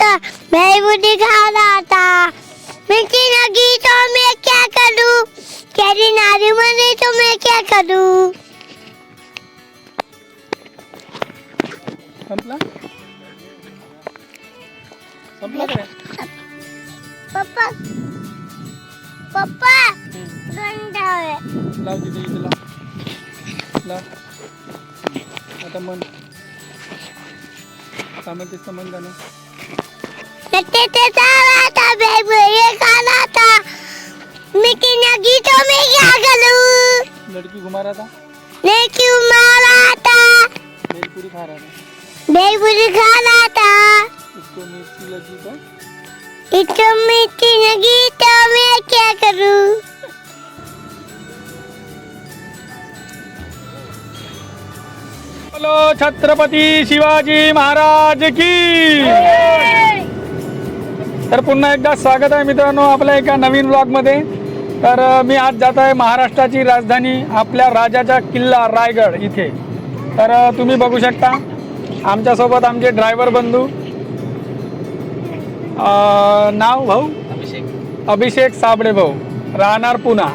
था मैं बुढ़ी खा रहा था मिट्टी लगी तो मैं क्या करूँ कैरी नारी मरी तो मैं क्या करूँ संपला संपला का रे? पप्पा पप्पा घंटा है लाव तिथे इथे लाव लाव आता मन काय म्हणतेस तर मन गाणं लड़की घुमा रहा था मैं क्यों मारा था मेरी पूरी खा रहा था मैं बुढ़ी खा रहा था उसको मिर्ची लगी तो इतना मिट्टी लगी तो मैं क्या करूं. छत्रपती शिवाजी महाराज की! तर पुन्हा एकदा स्वागत आहे मित्रांनो आपल्या एका नवीन ब्लॉगमध्ये तर मी आज जात आहे महाराष्ट्राची राजधानी आपल्या राजाचा किल्ला रायगड इथे. तर तुम्ही बघू शकता आमच्यासोबत आमचे ड्रायव्हर बंधू नाव भाऊ? अभिषेक साबळे भाऊ. राहणार पुणा.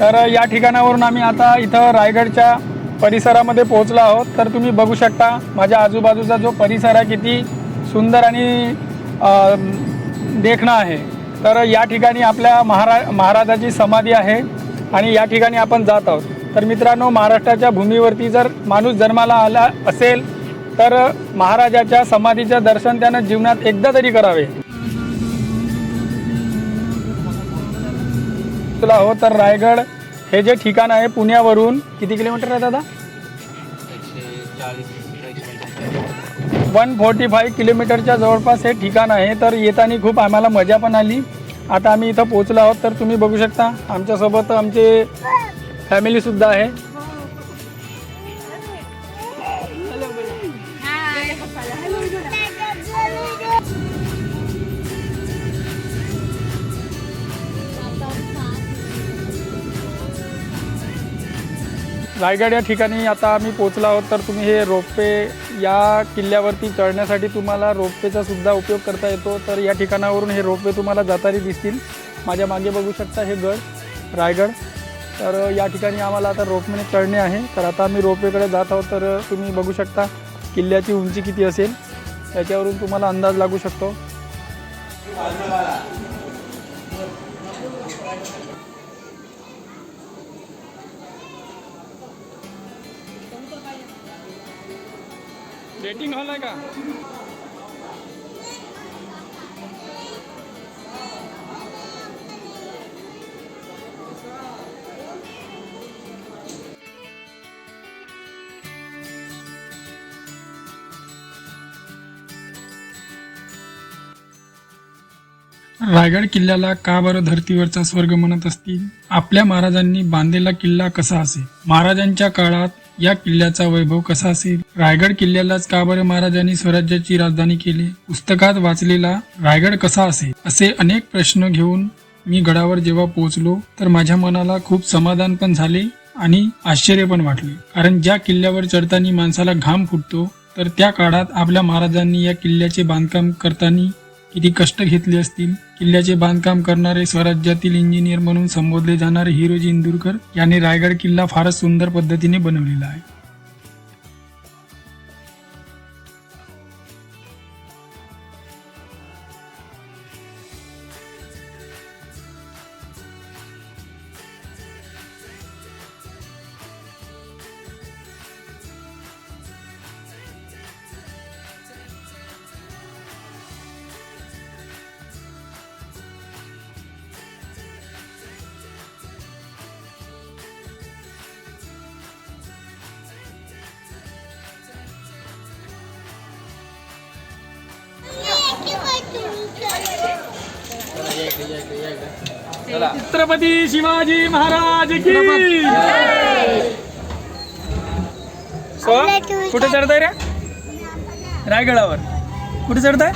तर या ठिकाणावरून आम्ही आता इथं रायगडच्या परिसरामध्ये पोहोचलो आहोत. तर तुम्ही बघू शकता माझ्या आजूबाजूचा जो परिसर आहे किती सुंदर आणि देखणं आहे. तर या ठिकाणी आपल्या महारा महाराजाची समाधी आहे आणि या ठिकाणी आपण जात आहोत. तर मित्रांनो महाराष्ट्राच्या भूमीवरती जर माणूस जन्माला आला असेल तर महाराजाच्या समाधीचं दर्शन त्यानं जीवनात एकदा तरी करावे. तुला हो तर रायगड हे जे ठिकाण आहे पुण्यावरून किती किलोमीटर आहे दादा? वन फोर्टी फाईव्ह किलोमीटरच्या जवळपास हे ठिकाण आहे. तर येताना खूप आम्हाला मजा पण आली. आता आम्ही इथं पोचलो आहोत तर तुम्ही बघू शकता. आमच्यासोबत आमचे फॅमिलीसुद्धा आहे. रायगड या ठिकाणी आता आम्ही पोचलो आहोत तर तुम्ही हे रोपवे या किल्ल्यावरती चढण्यासाठी तुम्हाला रोपवेचा सुद्धा उपयोग करता येतो. तर या ठिकाणावरून हे रोपवे तुम्हाला जाताना दिसतील. माझ्या मागे बघू शकता हे गड रायगड. तर या ठिकाणी आम्हाला आता रोपवेने चढणे आहे. तर आता आम्ही रोपवेकडे जात आहोत तर तुम्ही बघू शकता किल्ल्याची उंची किती असेल. त्याच्यावरून तुम्हाला अंदाज लागू शकतो. वेटिंग हॉल आहे का? रायगड किल्ल्याला का बरं धर्तीवरचा स्वर्ग म्हणत असतील? आपल्या महाराजांनी बांधलेला किल्ला कसा असे महाराजांच्या काळात या किल्ल्याचा वैभव कसा असेल? रायगड किल्ल्यालाच का बरे महाराजांनी स्वराज्याची राजधानी केली? पुस्तकात वाचलेला रायगड कसा असेल? असे अनेक प्रश्न घेऊन मी गडावर जेव्हा पोहोचलो तर माझ्या मनाला खूप समाधान पण झाले आणि आश्चर्य पण वाटले. कारण ज्या किल्ल्यावर चढताना माणसाला घाम फुटतो तर त्या काळात आपल्या महाराजांनी या किल्ल्याचे बांधकाम करताना किती कष्ट घेतले असतील? किल्ल्याचे बांधकाम करणारे स्वराज्यातील इंजिनियर म्हणून संबोधले जाणारे हिरोजी इंदुरकर यांनी रायगड किल्ला फारच सुंदर पद्धतीने बनवलेला आहे. छत्रपती शिवाजी महाराज की कुठे चढताय रे? रायगडावर. कुठे चढताय?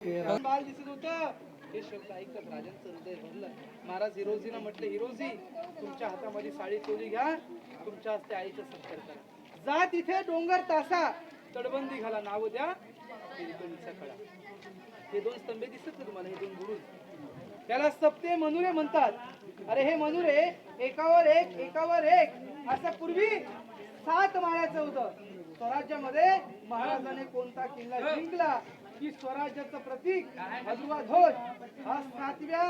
बाल दिसत होत. हे शब्द ऐकत राजांचं हृदय भरलं महाराज हिरोजीनं म्हटलं हिरोजी तुमच्या हातामध्ये साडी चोरी घ्या. तुमच्या हस्ते आईचं सत्कार करा. जा तिथे डोंगर तासा. तडबंदी घाला नाव द्या. कळा हे दोन स्तंभे दिसत का तुम्हाला? हे दोन गुरु त्याला सप्ते मनुरे म्हणतात. अरे हे मनुरे एकावर एक एकावर एक. असं पूर्वी सात माळ्याचं होतं. स्वराज्यामध्ये महाराजाने कोणता किल्ला जिंकला? की स्वराज्याचं प्रतीक अजूबा ध्वज हा सातव्या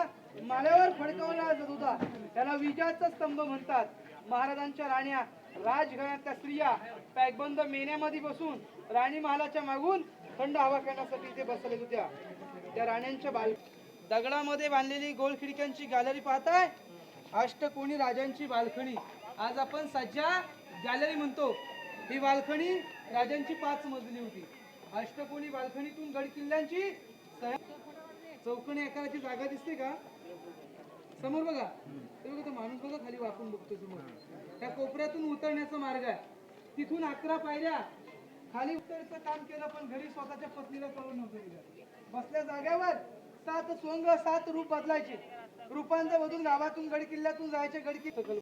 माळ्यावर फडकवला जात होता त्याला विजयाचा स्तंभ म्हणतात. महाराजांच्या राण्या राजघराण्यातल्या स्त्रिया पॅकबंद मेन्यामध्ये बसून राणी महालाच्या मागून थंड हवा करण्यासाठी ते बसले होत्या. त्या राण्यांच्या बाल दगडामध्ये बांधलेली गोल खिडक्यांची गॅलरी पाहताय? अष्टकोणी राजांची बालखणी. आज आपण सज्जा गॅलरी म्हणतो. ही बालखणी राजांची पाच मजली होती. अष्टकोनी बाल्कनीतून गड किल्ल्यांची चौकणी आकाराची जागा दिसते का? समोर बघा. ते बघा तो माणूस बघा खाली वाकून बघतो समोर. त्या कोपऱ्यातून उतरण्याचा मार्ग आहे. तिथून अकरा पायऱ्या. खाली उतरचं काम केलं पण घरी स्वतःच्या पत्नीला कळून नव्हतं बसल्या जाग्यावर सात सोंग सात रूप बदलायचे. रूपांचा बदलून गावातून गड किल्ल्यातून जायचे. गड किल्ला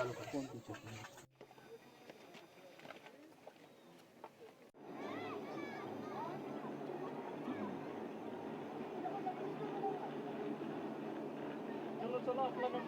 Talo ka konti check mo. Kalau salah, kalau